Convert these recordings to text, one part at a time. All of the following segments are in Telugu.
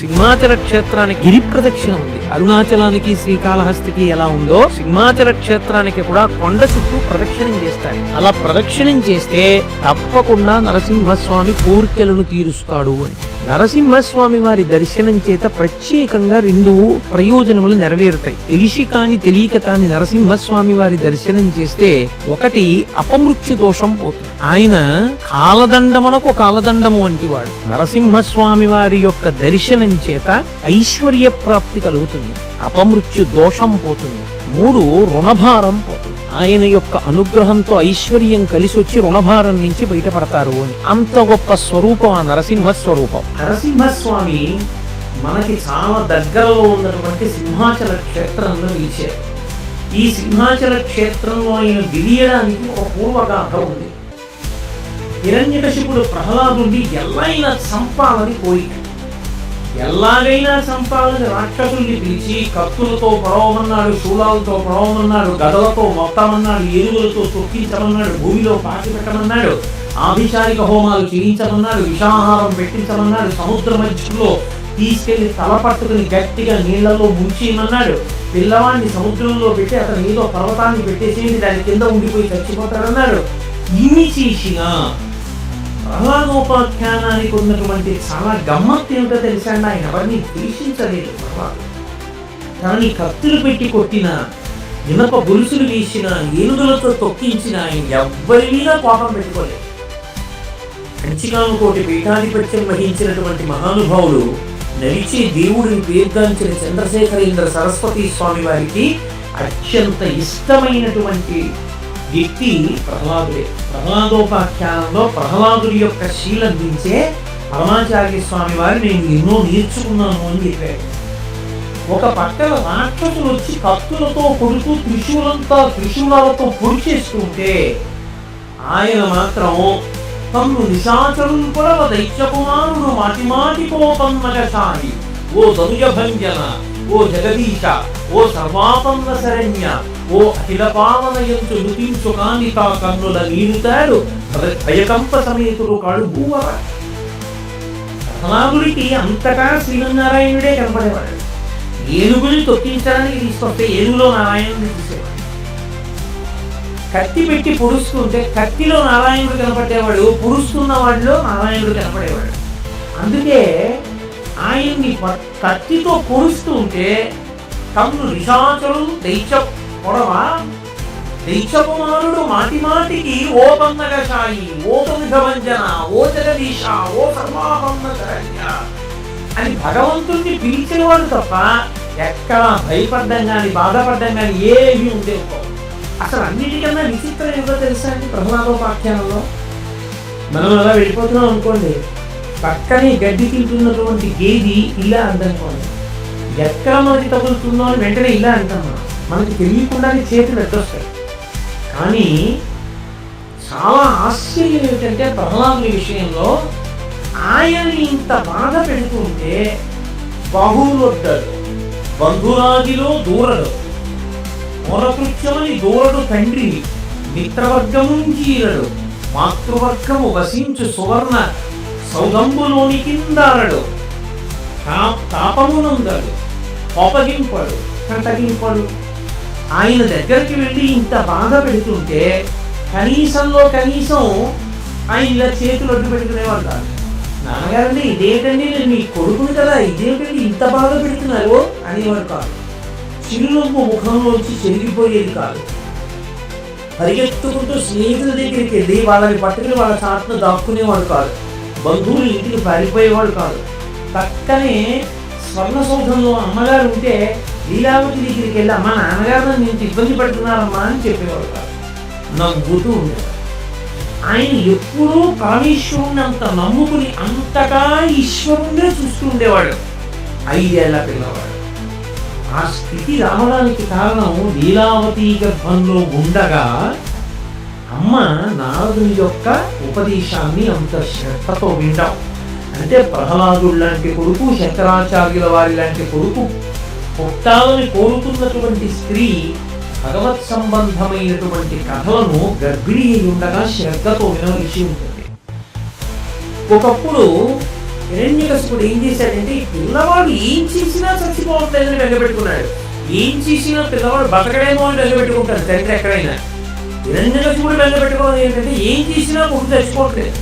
సింహాచల క్షేత్రానికి గిరి ప్రదక్షిణ ఉంది. అరుణాచలానికి శ్రీకాళహస్తికి ఎలా ఉందో సింహాచల క్షేత్రానికి కూడా కొండ చుట్టూ ప్రదక్షిణం చేస్తారు అలా ప్రదక్షిణం చేస్తే తప్పకుండా నరసింహస్వామి కోరికలను తీరుస్తాడు అని. నరసింహస్వామి వారి దర్శనం చేత ప్రత్యేకంగా రెండు ప్రయోజనములు నెరవేరుతాయి. తెలిసి కాని తెలియక కాని నరసింహస్వామి వారి దర్శనం చేస్తే ఒకటి అపమృత్యు దోషం పోతుంది. ఆయన కాలదండమునకు కాలదండము వంటి వాడు నరసింహస్వామి వారి యొక్క దర్శనం చేత ఐశ్వర్య ప్రాప్తి కలుగుతుంది. అపమృత్యు దోషం పోతుంది. మూడు రుణభారం పోతుంది. ఆయన యొక్క అనుగ్రహంతో ఐశ్వర్యం కలిసి వచ్చి రుణభారం నుంచి బయటపడతారు అని. అంత గొప్ప స్వరూపం ఆ నరసింహ స్వరూపం నరసింహస్వామి మనకి చాలా దగ్గరలో ఉన్నటువంటి సింహాచల క్షేత్రంలో నిలిచారు. ఈ సింహాచల క్షేత్రంలో ఆయన విలియడానికి ఒక పూర్వగాథ ఉంది. హిరణ్యకశిపుడు ప్రహ్లాదుని అయినా చంపాలని కోరిక. ఎలాగైనా సంపాదన రాక్షసుల్ని పిలిచి కత్తులతో పొడవమన్నాడు శూలాలతో పొడవమన్నాడు గదలతో మొత్తమన్నాడు ఏనుగులతో తొక్కించమన్నాడు భూమిలో పాతి పెట్టమన్నాడు ఆభిచారిక హోమాలు చేయించమన్నాడు విషాహారం పెట్టించమన్నాడు సముద్ర మధ్యలో తీసుకెళ్ళి తల పట్టుకుని గట్టిగా నీళ్ళలో ముంచేయమన్నాడు. పిల్లవాడిని సముద్రంలో పెట్టి అతను ఏదో పర్వతాన్ని పెట్టేసేది దాని కింద ఉండిపోయి చచ్చిపోతాడన్నాడు. ఇన్ని చేసినా ప్రహ్లాదోపాఖ్యానానికి ఉన్నటువంటి చాలా గమ్మత్తు ఏమిటో తెలుసా అండి ఆయన? ఎవరిని ద్వేషించలేదు తనని కత్తులు పెట్టి కొట్టిన ఇనప గొలుసులు వీసిన ఏనుగులతో తొక్కించిన ఆయన ఎవ్వరి మీద కోపం పెట్టుకోలేదు. కంచికాను కోటి పీఠాధిపత్యం వహించినటువంటి మహానుభావుడు నడిచే దేవుడిని పేర్గాంచిన చంద్రశేఖరేంద్ర సరస్వతి స్వామి వారికి అత్యంత ఇష్టమైనటువంటి వ్యక్తి ప్రహ్లాదుడే. ప్రహ్లాదోపాఖ్యానంలో ప్రహ్లాదుడి యొక్క శీలం దించే పరమాచార్య స్వామి వారు నేను ఎన్నో నేర్చుకున్నాను అని చెప్పాడు. ఒక పక్కన రాక్షసులు వచ్చి కత్తులతో కొడుతూ త్రిశూలంతా త్రిశూలాలతో పొడి ఆయన మాత్రం తమ్ము నిశాచరులు కూడా దైత్యకుమారుడు మాటి మాటి కోపన్నగశాలి ఓ తనుజ భంజన ఓ జగదీశ ఓ సర్వాపన్న శరణ్య ఓ అఖిల పావనయంచు నుతించు కాని తా కన్నుల నీరుతాడు భయకంప సమేతుడు కడుబూవర ప్రహ్లాదుడికి అంతటా శ్రీమన్నారాయణుడే కనపడేవాడు. ఏనుగుని తొక్కించడానికి తీసుకొస్తే ఏనుగులో నారాయణుడిని చూసేవాడు. కత్తి పెట్టి పొడుస్తుంటే కత్తిలో నారాయణుడు కనపడేవాడు పొడుస్తున్న వాడిలో నారాయణుడు కనపడేవాడు. అందుకే ఆయన్ని కత్తితో పొడుస్తూ ఉంటే తమ్ము నిశాచరులు దైత్య పొడవ దైత్యకుమారుడు మాటి మాటికి ఓ పన్నగశాయి ఓ భంజన ఓ జగదీశ ఓ సర్వాపన్న అని భగవంతుణ్ణి పిలిచేవాడు తప్ప ఎక్కడ భయపడ్డం కానీ బాధపడ్డం కానీ ఏమీ ఉండేవి అసలు అన్నిటికన్నా విచిత్రం ఏదో తెలుసా అండి ప్రహ్లాదోపాఖ్యానంలో మనం అలా వెళ్ళిపోతున్నాం అనుకోండి. పక్కనే గడ్డి తింటున్నటువంటి గేది ఇలా అందనుకోండి. ఎక్కడ మనకి తగులుతుందో అని వెంటనే ఇలా అంటాం మనం. మనకి తెలియకుండానే చేతులు ఎట్టొస్తాయి కానీ చాలా ఆశ్చర్యం ఏమిటంటే ప్రహ్లాదుని విషయంలో ఆయన్ని ఇంత బాధ పెడుతుంటే బహుళొడ్డడు బంధురాజిలో దూరడు. మూలకృత్యమని దూరడు తండ్రి. మిత్రవర్గము చీరడు. మాతృవర్గము వసించు సువర్ణ సౌదంబులోని కిందారడు. తాపమునందడు. కోపగింపడు. కంటగింపడు. ఆయన దగ్గరికి వెళ్ళి ఇంత బాధ పెడుతుంటే కనీసంలో కనీసం ఆయన ఇలా చేతులు అడ్డు పెట్టుకునేవాడు కాదు. నాన్నగారండి ఇదేంటండి? నేను మీ కొడుకుని కదా ఇదేంటండి ఇంత బాధ పెడుతున్నారు అనేవాడు కాదు. చిరునవ్వు ముఖంలోంచి చెరిగిపోయేది కాదు. పరిగెత్తుకుంటూ స్నేహితుల దగ్గరికి వెళ్ళి వాళ్ళని పట్టుకుని వాళ్ళ చాటును దాక్కునేవాడు కాదు. బంధువులు ఇంటికి పారిపోయేవాడు కాదు. పక్కనే స్వర్ణ సౌధంలో అమ్మగారు ఉంటే లీలావతి దగ్గరికి వెళ్ళి అమ్మ నాన్నగారు నేను ఇబ్బంది పెడుతున్నారమ్మా అని చెప్పేవాడు కాదు. నవ్వుతూ ఉండేవాడు ఆయన ఎప్పుడూ పరమేశ్వరుని అంత నమ్ముకుని అంతటా ఈశ్వరుణ్ణే చూస్తూ ఉండేవాడు. ఐదేళ్ళ పిల్లవాడు. ఆ స్థితి రావడానికి కారణం లీలావతి గర్భంలో ఉండగా అమ్మ నారదుని యొక్క ఉపదేశాన్ని అంత శ్రద్ధతో వింటాం. అంటే ప్రహ్లాదుడు లాంటి కొడుకు శంకరాచార్యుల వారి లాంటి కొడుకు పుట్టాలని కోరుకున్నటువంటి స్త్రీ భగవత్ సంబంధమైనటువంటి కథలను గర్భిణి ఉండగా శ్రద్ధతో వినవలసి ఉంటుంది. ఒకప్పుడు హిరణ్యకశిపుడు ఏం చేశాడంటే పిల్లవాడు ఏం చేసినా చచ్చిపోవట్లేదని బెంగపెట్టుకున్నాడు. ఏం చేసినా పిల్లవాడు బతకడేమో అని బెంగపెట్టుకుంటాడు తండ్రి ఎక్కడైనా. హిరణ్యకశిపుడు పెట్టుకోవాలి ఏంటంటే ఏం చేసినా కొడుకు తెచ్చుకోవట్లేదు.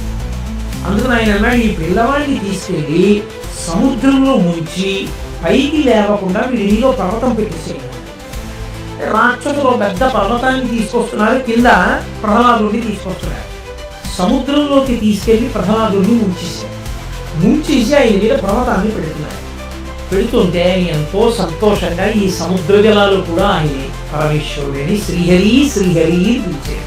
అందుకని ఆయన అన్నాడు ఈ పిల్లవాడిని తీసుకెళ్ళి సముద్రంలో ముంచి పైకి లేవకుండా వీడిలో పర్వతం పెట్టేసేయాలి రాక్షసులు పెద్ద పర్వతాన్ని తీసుకొస్తున్నారు కింద ప్రహ్లాదుడిని తీసుకొస్తున్నారు సముద్రంలోకి తీసుకెళ్ళి ప్రహ్లాదుడిని ముంచేశారు ముంచేసి ఆయన మీద పర్వతాన్ని పెడుతున్నారు పెడుతుంటే ఎంతో సంతోషంగా ఈ సముద్ర జలాలు కూడా ఆయన పరమేశ్వరుడని శ్రీహరి శ్రీహరి పిలిచాడు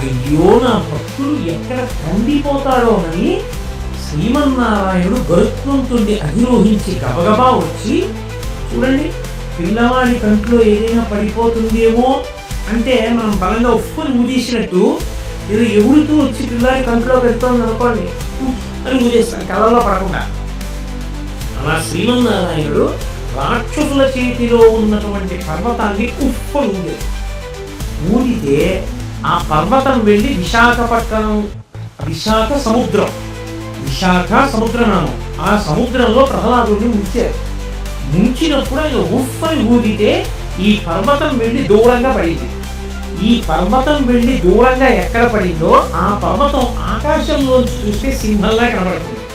అయ్యో నా భక్తుడు ఎక్కడ కందిపోతాడోనని శ్రీమన్నారాయణుడు గరుత్మంతుడిని అధిరోహించి గబగబా వచ్చి చూడండి పిల్లవాడి కంట్లో ఏదైనా పడిపోతుందేమో అంటే మనం బలంగా ఉప్పుని ముదీసినట్టు ఏదో ఎగురుతూ వచ్చి పిల్లాడి కంట్లో పెడుతోంది అనుకోండి. అని ముదేస్తాను కలలో పడకుండా. అలా శ్రీమన్నారాయణుడు రాక్షసుల చేతిలో ఉన్నటువంటి పర్వతాన్ని కుప్పలు ఊదేది ఊదితే ఆ పర్వతం వెళ్ళి విశాఖపట్నం విశాఖ సముద్రం విశాఖ సముద్రనామం. ఆ సముద్రంలో ప్రహ్లాదుడిని ముంచారు. ముంచినప్పుడు ఆయన ఉఫ్ఫని ఊదితే ఈ పర్వతం వెళ్ళి దూరంగా పడింది. ఈ పర్వతం వెళ్ళి దూరంగా ఎక్కడ పడిందో ఆ పర్వతం ఆకాశంలో చూస్తే సింహంలా కనబడుతుంది.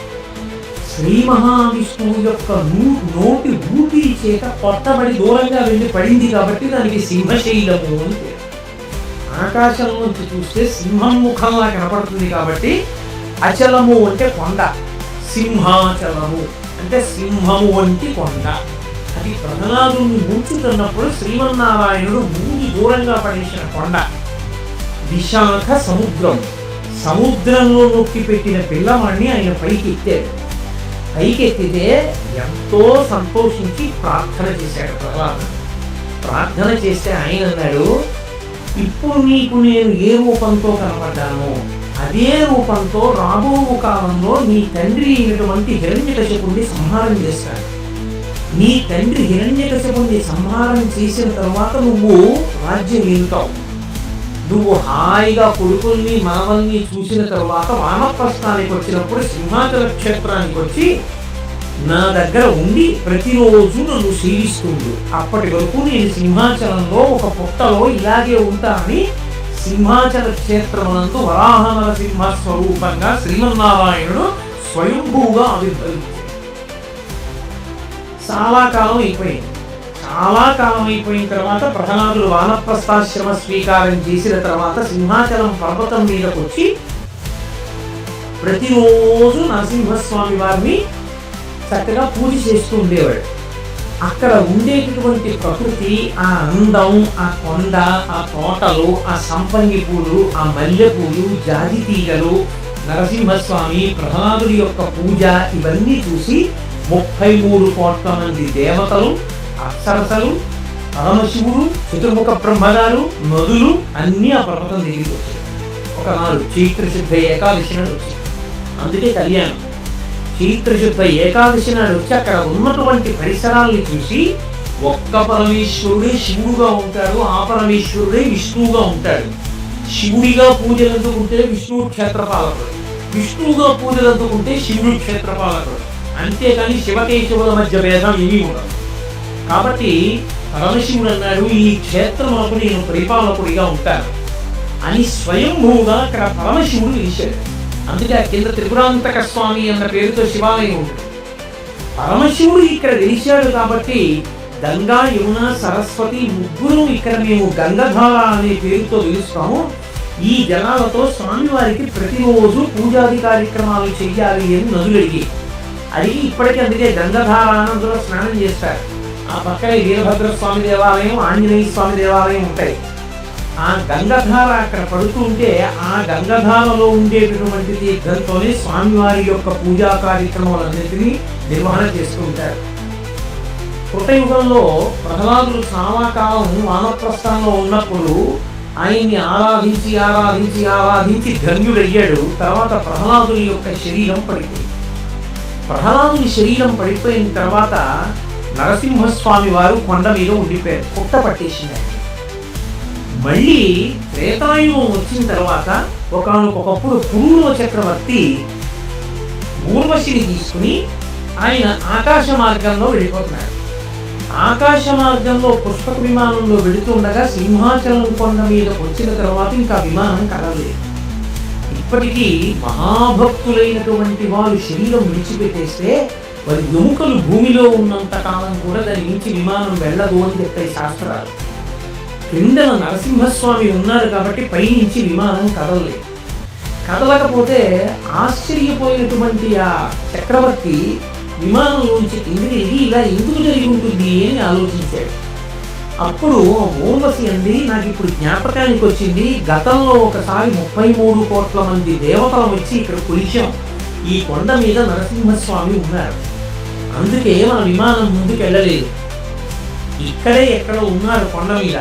శ్రీ మహావిష్ణువు యొక్క నూ- నోటి ఊపిరి చేత కొట్టబడి దూరంగా వెళ్ళి పడింది కాబట్టి దానికి సింహశైలము అని పేరు. ఆకాశంలోంచి చూస్తే సింహం ముఖంలా కనపడుతుంది కాబట్టి అచలము అంటే కొండ. సింహాచలము అంటే సింహము వంటి కొండ. అది ప్రహ్లాదుని ముంచుతున్నప్పుడు శ్రీమన్నారాయణుడు మూడు దూరంగా పడేసిన కొండ. విశాఖ సముద్రం. సముద్రంలో నొక్కి పెట్టిన పిల్లవాడిని ఆయన పైకి ఎత్తాడు పైకెత్తితే ఎంతో సంతోషించి ప్రార్థన చేశాడు ప్రహ్లాదుడు ప్రార్థన చేస్తే ఆయన అన్నాడు ఇప్పుడు నీకు నేను ఏ రూపంతో కనపడ్డాను అదే రూపంతో రాబో కాలంలో నీ తండ్రి అయినటువంటి హిరణ్యకశపుణ్ణి సంహారం చేస్తాడు. నీ తండ్రి హిరణ్యకశపుణ్ణి సంహారం చేసిన తర్వాత నువ్వు రాజ్యం ఏలుతావు. నువ్వు హాయిగా కొడుకుల్ని మనవల్ని చూసిన తర్వాత వానప్రస్థానికి వచ్చినప్పుడు సింహాచల క్షేత్రానికి వచ్చి నా దగ్గర ఉండి ప్రతిరోజు నన్ను సేవిస్తుంది అప్పటి వరకు నేను సింహాచలంలో ఒక పుట్టలో ఇలాగే ఉంటానని సింహాచల క్షేత్రమునందు వరాహనర సింహ స్వరూపంగా శ్రీమన్నారాయణుడు స్వయంభూగా ఆవిర్భవించాడు. చాలా కాలం అయిపోయింది. చాలా కాలం అయిపోయిన తర్వాత ప్రహ్లాదులు వానప్రస్థాశ్రమ స్వీకారం చేసిన తర్వాత సింహాచలం పర్వతం మీదకి వచ్చి ప్రతిరోజు నరసింహస్వామి వారిని చక్కగా పూజ చేస్తూ ఉండేవాడు. అక్కడ ఉండేటటువంటి ప్రకృతి ఆ అందం ఆ కొండ ఆ తోటలు ఆ సంపంగి పూలు ఆ మల్లె పూలు తీగలు నరసింహస్వామి ప్రహ్లాదుడి యొక్క పూజ ఇవన్నీ చూసి ముప్పై మూడు కోట్ల మంది దేవతలు అప్సరసలు పరమశివుడు చతుర్ముఖ బ్రహ్మగారు నదులు అన్నీ ఆ పర్వతం దగ్గరికి వచ్చాయి. ఒకనాడు చైత్ర సిద్ధ ఏకాదశి నాడు వచ్చాయి. అందుకే కళ్యాణం. చైత్రశుద్ధ ఏకాదశి నాడు వచ్చి అక్కడ ఉన్నటువంటి పరిసరాల్ని చూసి ఒక్క పరమేశ్వరుడే శివుడుగా ఉంటాడు ఆ పరమేశ్వరుడే విష్ణువుగా ఉంటాడు. శివుడిగా పూజలు అందుకుంటే విష్ణువు క్షేత్రపాలకుడు విష్ణువుగా పూజలు అందుకుంటే శివుడు క్షేత్రపాలకుడు. అంతేకాని శివకేశవుల మధ్య భేదం ఏమీ ఉండదు. కాబట్టి పరమశివుడు అన్నాడు ఈ క్షేత్రములకు నేను పరిపాలకుడిగా ఉంటాను. అని స్వయంభూగా అక్కడ పరమశివుడు ఇచ్చాడు అందుకే ఆ కింద త్రిపురాంతక స్వామి అన్న పేరుతో శివాలయం ఉంటుంది పరమశివుడు ఇక్కడ వెలిశాడు కాబట్టి గంగా యమున సరస్వతి ముగ్గురు ఇక్కడ మేము గంగధార అనే పేరుతో పిలుస్తాము. ఈ జనాలతో స్వామివారికి ప్రతిరోజు పూజాది కార్యక్రమాలు చెయ్యాలి అని నదులు అడిగి అడిగి ఇప్పటికీ అందుకే గంగధార అనందులో స్నానం చేస్తారు. ఆ పక్కనే వీరభద్ర స్వామి దేవాలయం ఆంజనేయ స్వామి దేవాలయం ఉంటాయి. ఆ గంగధార అక్కడ పడుతుంటే ఆ గంగధారలో ఉండేటటువంటి తీర్థంతోనే స్వామివారి యొక్క పూజా కార్యక్రమాలన్నింటినీ నిర్వహణ చేస్తూ ఉంటారు. కృతయుగంలో ప్రహ్లాదులు సామాకాలం వానప్రస్థానంలో ఉన్నప్పుడు ఆయన్ని ఆరాధించి ఆరాధించి ఆరాధించి ధన్యుడయ్యాడు. తర్వాత ప్రహ్లాదుని యొక్క శరీరం పడిపోయింది. ప్రహ్లాదుని శరీరం పడిపోయిన తర్వాత నరసింహస్వామి వారు కొండ మీద ఉండిపోయారు. పుట్ట పట్టేసింది. మళ్ళీ త్రేతాయుగం వచ్చిన తర్వాత ఒకనొకప్పుడు పురులో చక్రవర్తి ఊర్వశిని తీసుకుని ఆయన ఆకాశ మార్గంలో వెళ్ళిపోతున్నాడు. ఆకాశ మార్గంలో పుష్పక విమానంలో వెళుతుండగా సింహాచలం కొండ మీద వచ్చిన తర్వాత ఇంకా విమానం కదలలేదు. ఇప్పటికీ మహాభక్తులైనటువంటి వారు శరీరం విడిచిపెట్టేస్తే వారి ఎముకలు భూమిలో ఉన్నంత కాలం కూడా దాని నుంచి విమానం వెళ్ళదు అని చెప్తాయి శాస్త్రాలు. క్రిందన నరసింహస్వామి ఉన్నారు కాబట్టి పైనుంచి విమానం కదలలేదు. కదలకపోతే ఆశ్చర్యపోయినటువంటి ఆ చక్రవర్తి విమానంలోంచి కిందికి దిగి ఇలా ఎందుకు జరిగి ఉంటుంది అని ఆలోచించాడు. అప్పుడు ఊర్వశి అంది నాకు ఇప్పుడు జ్ఞాపకానికి వచ్చింది గతంలో ఒకసారి ముప్పై మూడు కోట్ల మంది దేవతలు వచ్చి ఇక్కడ కొలిచాం. ఈ కొండ మీద నరసింహస్వామి ఉన్నారు. అందుకే మన విమానం ముందుకు వెళ్ళలేదు. ఇక్కడే ఎక్కడ ఉన్నారు కొండ మీద.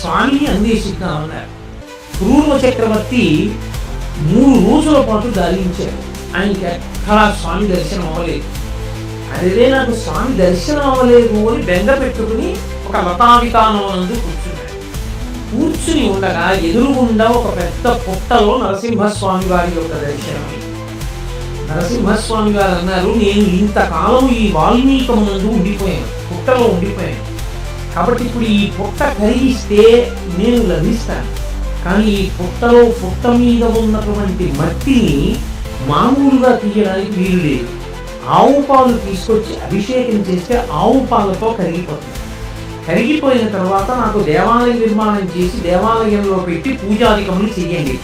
స్వామిని అన్వేషిద్దామన్నారు పూర్వ చక్రవర్తి మూడు రోజుల పాటు గాలించారు ఆయనకి ఎక్కడా స్వామి దర్శనం అవ్వలేదు. అదే నాకు స్వామి దర్శనం అవ్వలేదు అని బెంగ పెట్టుకుని ఒక లతావితానం నందు కూర్చున్నాడు. కూర్చుని ఉండగా ఎదురుగుండా ఒక పెద్ద పుట్టలో నరసింహస్వామి వారి యొక్క దర్శనం నరసింహస్వామి గారు అన్నారు నేను ఇంతకాలం ఈ వాల్మీకమునందు ఉండిపోయాను పుట్టలో ఉండిపోయాను. కాబట్టి ఇప్పుడు ఈ పుట్ట కరిగిస్తే నేను లభిస్తాను. కానీ ఈ పుట్టలో పుట్ట మీద ఉన్నటువంటి మట్టిని మామూలుగా తీయడానికి వీలు లేదు. ఆవు పాలు తీసుకొచ్చి అభిషేకం చేస్తే ఆవు పాలతో కరిగిపోతుంది. కరిగిపోయిన తర్వాత నాకు దేవాలయ నిర్మాణం చేసి దేవాలయంలో పెట్టి పూజాధికములు చెయ్యండి.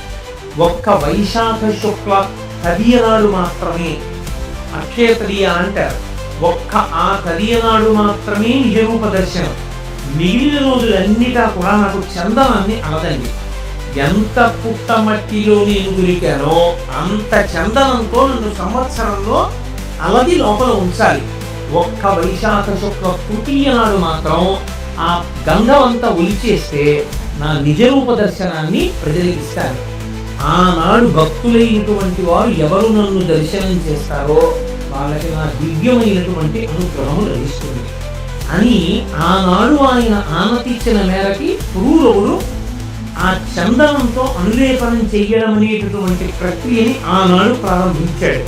ఒక్క వైశాఖ శుక్ల తదియనాడు మాత్రమే. అక్షయ తదియ అంటారు ఒక్క ఆ తదియనాడు మాత్రమే నిజరూప దర్శనం. మిగిలిన రోజులన్నిటా కూడా నాకు చందనాన్ని అలదండి ఎంత పుట్టమట్టిలో నేను దొరికానో అంత చందనంతో నన్ను సంవత్సరంలో అలది లోపల ఉంచాలి. ఒక్క వైశాఖ శుక్ల తృతీయ నాడు మాత్రం ఆ గంగవంతా ఒలిచేస్తే నా నిజరూప దర్శనాన్ని ప్రజలకు ఇస్తాను. ఆనాడు భక్తులైనటువంటి వారు ఎవరు నన్ను దర్శనం చేస్తారో వాళ్ళకి నా దివ్యమైనటువంటి అనుగ్రహం లభిస్తుంది. అని ఆనాడు ఆయన ఆనతిచ్చిన మేరకి పురూరవుడు ఆ చందనంతో అనులేపనం చేయడం అనేటటువంటి ప్రక్రియని ఆనాడు ప్రారంభించాడు.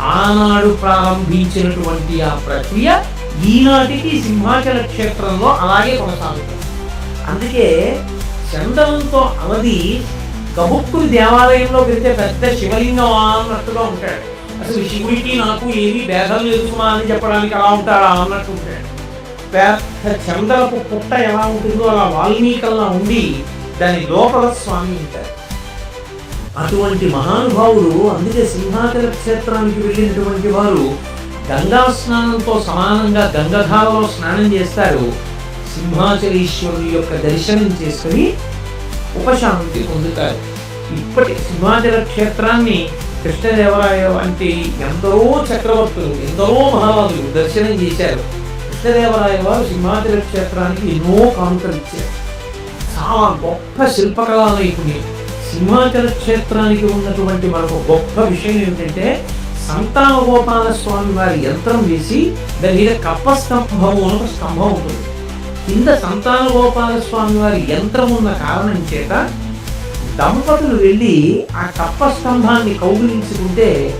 ఆనాడు ప్రారంభించినటువంటి ఆ ప్రక్రియ ఈనాటికి సింహాచల క్షేత్రంలో అలాగే కొనసాగుతుంది. అందుకే చందనంతో అవధి గబుక్కుని దేవాలయంలో పెడితే పెద్ద శివలింగం అన్నట్టుగా ఉంటాడు. అసలు శివుడికి నాకు ఏమీ భేదం లేదుమా అని చెప్పడానికి అలా ఉంటాడా అన్నట్టు ఉంటాడు. పెద్ద చందనపు పుట్ట ఎలా ఉంటుందో అలా వాల్మీకల్లా ఉండి దాని లోపల స్వామి ఉంటారు అటువంటి మహానుభావుడు అందుకే సింహాచల క్షేత్రానికి వెళ్ళినటువంటి వారు గంగా స్నానంతో సమానంగా గంగధారలో స్నానం చేస్తారు. సింహాచలేశ్వరుని యొక్క దర్శనం చేసుకుని ఉపశాంతి పొందుతారు. ఇప్పటి సింహాచల క్షేత్రాన్ని కృష్ణదేవరాయ వంటి ఎందరో చక్రవర్తులు ఎందరో మహారాజులు దర్శనం చేశారు. కృష్ణదేవరాయ వారు సింహాచల క్షేత్రానికి ఎన్నో కానుకలు ఇచ్చారు. చాలా గొప్ప శిల్పకళా నైపుణ్యం సింహాచల క్షేత్రానికి ఉన్నటువంటి మరొక గొప్ప విషయం ఏమిటంటే సంతాన గోపాల స్వామి వారి యంత్రం వేసి దాని మీద కప్ప స్తంభం అని ఒక స్తంభం ఉంటుంది. కింద సంతాన గోపాల స్వామి వారి యంత్రం ఉన్న కారణం చేత దంపతులు వెళ్ళి ఆ కప్ప స్తంభాన్ని కౌగిలించుకుంటే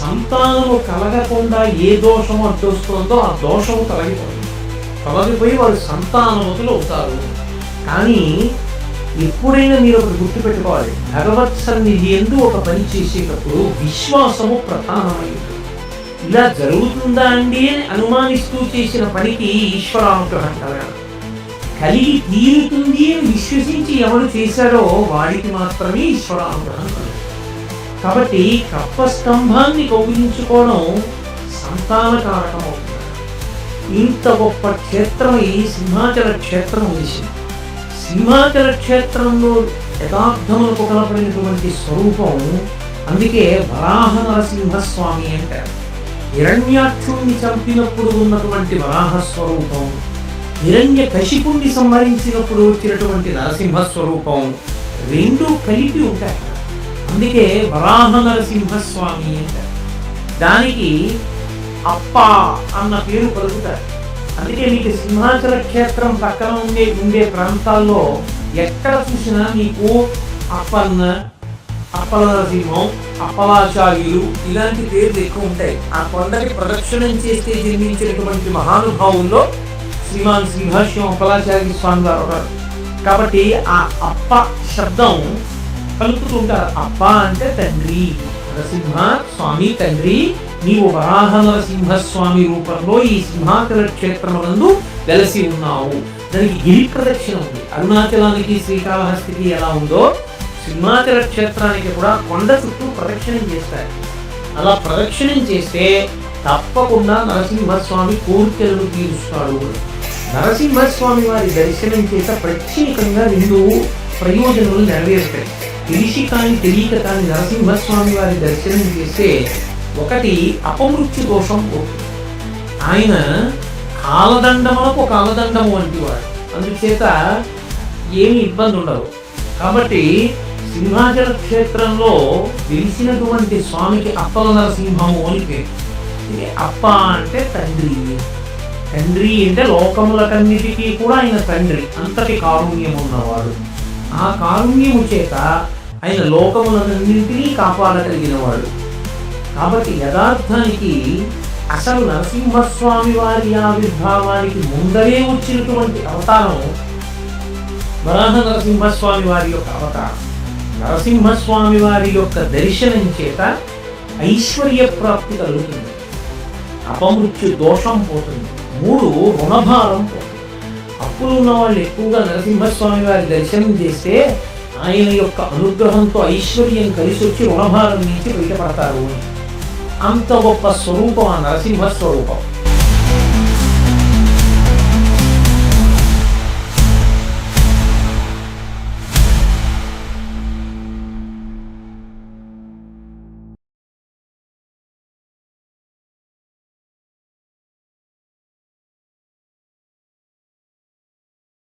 సంతానము కలగకుండా ఏ దోషం అడ్డొస్తుందో ఆ దోషము తొలగిపోతుంది. తొలగిపోయి వారు సంతానవతులు అవుతారు. కానీ ఎప్పుడైనా మీరు ఒకటి గుర్తుపెట్టుకోవాలి. భగవత్ సన్నిధి ఎందు ఒక పని చేసేటప్పుడు విశ్వాసము ప్రధానమైంది ఇలా జరుగుతుందా అండి అని అనుమానిస్తూ చేసిన పనికి ఈశ్వరానుగ్రహం కలగాలి కలిగి తీరుతుంది అని విశ్వసించి ఎవరు చేశారో వాడికి మాత్రమే ఈశ్వరానుగ్రహం కాబట్టి కప్ప స్తంభాన్ని కౌగిలించుకోవడం సంతానకారకం అవుతుంది ఇంత గొప్ప క్షేత్రం ఈ సింహాచల క్షేత్రం వేసింది సింహాచల క్షేత్రంలో యథార్థములకు కలపడినటువంటి స్వరూపం అందుకే వరాహ నరసింహస్వామి అంటారు హిరణ్యాక్షుణ్ణి చంపినప్పుడు ఉన్నటువంటి వరాహ స్వరూపం హిరణ్య కశిపుణ్ణి సంహరించినప్పుడు వచ్చినటువంటి నరసింహ స్వరూపం రెండు కలిపి ఉంటాయి. అందుకే వరాహ నరసింహస్వామి అంటారు. దానికి అప్ప అన్న పేరు పలుకుతారు. అందుకే మీకు సింహాచల క్షేత్రం పక్కన ఉండే ఉండే ప్రాంతాల్లో ఎక్కడ చూసినా మీకు అప్పన్న అప్పల నరసింహం అప్పలాచార్యులు ఇలాంటి పేర్లు ఎక్కువ ఉంటాయి. ఆ కొండకి ప్రదక్షిణం చేస్తే జన్మించినటువంటి మహానుభావుల్లో శ్రీమాన్ శ్రీభాష్యం అప్పలాచార్య స్వామి గారు ఉన్నారు. కాబట్టి ఆ అప్ప శబ్దం కలుపుతూ ఉంటారు. అప్ప అంటే తండ్రి నరసింహ స్వామి తండ్రి. నీవు వరాహ నరసింహ స్వామి రూపంలో ఈ సింహాచల క్షేత్రమునందు వెలసి ఉన్నావు. దానికి గిరి ప్రదక్షిణ ఉంది. అరుణాచలానికి శ్రీకాళహస్తికి ఎలా ఉందో సింహాచల క్షేత్రానికి కూడా కొండ చుట్టూ ప్రదక్షిణం చేస్తారు. అలా ప్రదక్షిణం చేస్తే తప్పకుండా నరసింహస్వామి కోరికలను తీరుస్తాడు. నరసింహస్వామి వారి దర్శనం చేత ప్రత్యేకంగా రెండు ప్రయోజనాలు నెరవేరుతాయి. తెలిసి కానీ తెలియక కానీ నరసింహస్వామి వారి దర్శనం చేస్తే ఒకటి అపమృత్యు దోషం పోతుంది ఆయన కాలదండములకు కాలదండము వంటి వాడు అందుచేత ఏమి ఇబ్బంది ఉండదు. కాబట్టి సింహాచల క్షేత్రంలో వెలిసినటువంటి స్వామికి అప్పల నరసింహము అని పేరు. అప్ప అంటే తండ్రి. తండ్రి అంటే లోకములకన్నిటికీ కూడా ఆయన తండ్రి. అంతటి కారుణ్యం ఉన్నవాడు ఆ కారుణ్యము చేత ఆయన లోకములన్నింటినీ కాపాడగలిగిన వాడు కాబట్టి యథార్థానికి అసలు నరసింహస్వామి వారి ఆవిర్భావానికి ముందరే వచ్చినటువంటి అవతారం వరాహ నరసింహస్వామి వారి యొక్క అవతారం. నరసింహస్వామి వారి యొక్క దర్శనం చేత ఐశ్వర్య ప్రాప్తి కలుగుతుంది. అపమృత్యు దోషం పోతుంది. మూడు రుణభారం. అప్పులు ఉన్న వాళ్ళు ఎక్కువగా నరసింహస్వామి వారి దర్శనం చేస్తే ఆయన యొక్క అనుగ్రహంతో ఐశ్వర్యం కలిసి వచ్చి రుణభారం నుంచి బయటపడతారు అంత గొప్ప స్వరూపం ఆ నరసింహ స్వరూపం